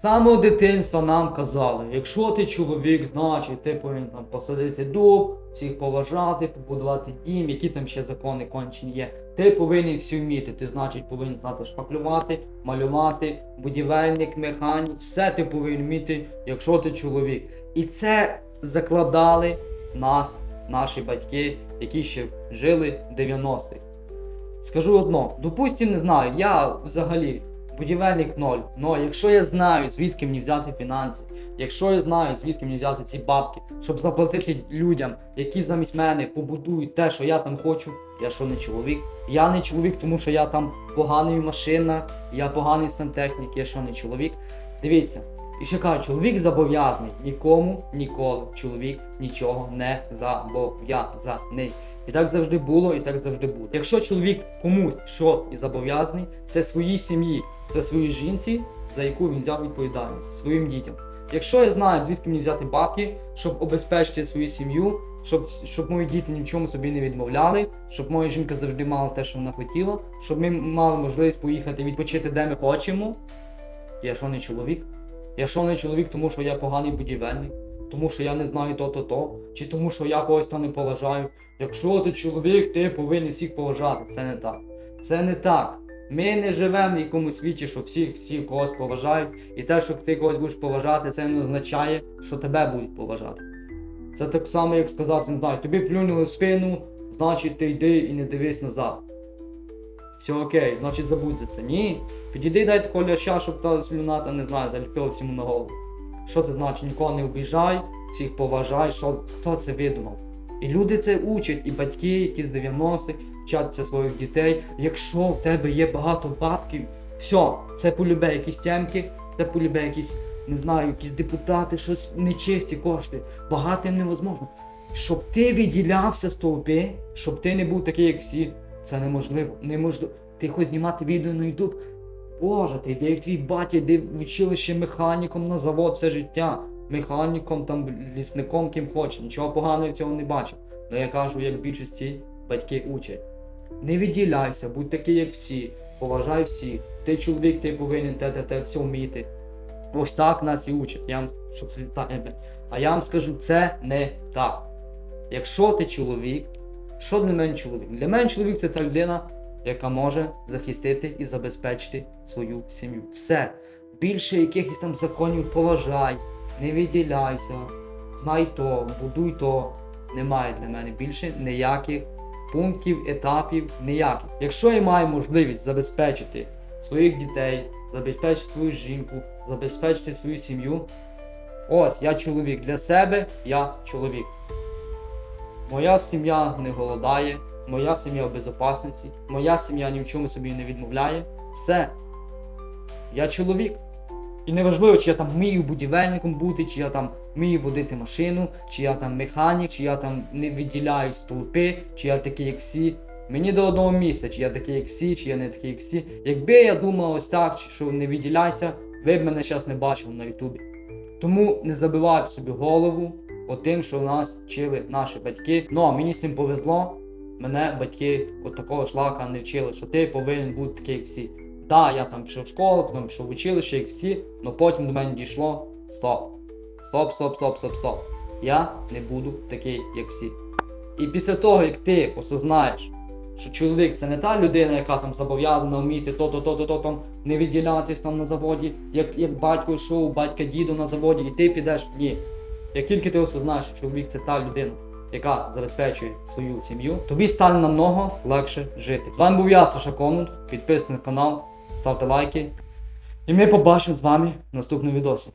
Самого дитинства нам казали, якщо ти чоловік, значить ти повинен там посадити дуб, всіх поважати, побудувати дім, які там ще закони кончені є. Ти повинен всі вміти. Ти, значить, повинен знати шпаклювати, малювати, будівельник, механік, все ти повинен вміти, якщо ти чоловік. І це закладали нас наші батьки, які ще жили в 90-х. Скажу одно, допустим, не знаю, я взагалі будівельник ноль. Но якщо я знаю, звідки мені взяти фінанси, якщо я знаю, звідки мені взяти ці бабки, щоб заплатити людям, які замість мене побудують те, що я там хочу, я що не чоловік. Я не чоловік, тому що я там поганий в машинах, я поганий сантехнік, я що не чоловік. Дивіться, і ще кажу, чоловік зобов'язаний нікому ніколи. Чоловік нічого не зобов'язаний. І так завжди було, і так завжди буде. Якщо чоловік комусь щось і зобов'язаний, це своїй сім'ї, це своїй жінці, за яку він взяв відповідальність, своїм дітям. Якщо я знаю, звідки мені взяти бабки, щоб обезпечити свою сім'ю, щоб, щоб мої діти ні в чому собі не відмовляли, щоб моя жінка завжди мала те, що вона хотіла, щоб ми мали можливість поїхати відпочити, де ми хочемо. Я що не чоловік? Я що не чоловік, тому що я поганий будівельник, тому що я не знаю то-то-то, чи тому що я когось там не поважаю. Якщо ти чоловік, ти повинен всіх поважати. Це не так. Це не так. Ми не живемо в якомусь світі, що всі, всі когось поважають. І те, що ти когось будеш поважати, це не означає, що тебе будуть поважати. Це так само, як сказати, не знаю, тобі плюнули спину, значить ти йди і не дивись назад. Все окей, значить забудь за це. Ні. Підійди, дай такого ляща, щоб та слюна, та не знаю, заліпила всьому на голову. Що це значить? Нікого не обіжай, всіх поважай, що, хто це видумав? І люди це учать, і батьки, які з 90-х вчаться своїх дітей. Якщо в тебе є багато бабків, все, це полюбе якісь тямки, це полюбе якісь, не знаю, якісь депутати, щось нечисті кошти. Багатим невозможно. Щоб ти відділявся з толпи, щоб ти не був такий, як всі, це неможливо. Неможливо. Ти хоч знімати відео на YouTube. Боже, ти йди як твій батя, йди в училище механіком на завод все життя. Механіком, там, лісником, ким хоче. Нічого поганого в цьому не бачу. Але я кажу, як більшості батьки учать. Не відділяйся, будь такий, як всі, поважай всіх. Ти чоловік, ти повинен те, те, те все вміти. Ось так нас і учать. Я вам, що е, бля. А я вам скажу, це не так. Якщо ти чоловік, що для мене чоловік? Для мене чоловік це та людина, яка може захистити і забезпечити свою сім'ю. Все. Більше якихось там законів поважай, не відділяйся, знай то, будуй то. Немає для мене більше ніяких пунктів, етапів, ніяких. Якщо я маю можливість забезпечити своїх дітей, забезпечити свою жінку, забезпечити свою сім'ю, ось я чоловік. Для себе я чоловік. Моя сім'я не голодає, моя сім'я в безопасності, моя сім'я ні в чому собі не відмовляє. Все. Я чоловік. І неважливо, чи я там вмію будівельником бути, чи я там вмію водити машину, чи я там механік, чи я там не відділяю столпи, чи я такий, як всі. Мені до одного місця, чи я такий, як всі, чи я не такий, як всі. Якби я думав ось так, що не відділяйся, ви б мене зараз не бачили на Ютубі. Тому не забивайте собі голову тим, що в нас вчили наші батьки. Ну а мені з цим повезло. Мене батьки от такого шлака не вчили, що ти повинен бути такий, як всі. Так, я там пішов в школу, потім пішов в училище, як всі, але потім до мене дійшло стоп. Стоп, стоп, стоп, стоп, стоп. Я не буду такий, як всі. І після того, як ти осознаєш, що чоловік це не та людина, яка там зобов'язана вміти то-то, то-то, то там не відділятись там на заводі, як, як батько йшов, батька діду на заводі, і ти підеш. Ні. Як тільки ти осознаєш, що чоловік це та людина, яка забезпечує свою сім'ю, тобі стане намного легше жити. З вами був я, Саша Конунг. Підписуйтесь на канал, ставте лайки. І ми побачимо з вами в наступному відосі.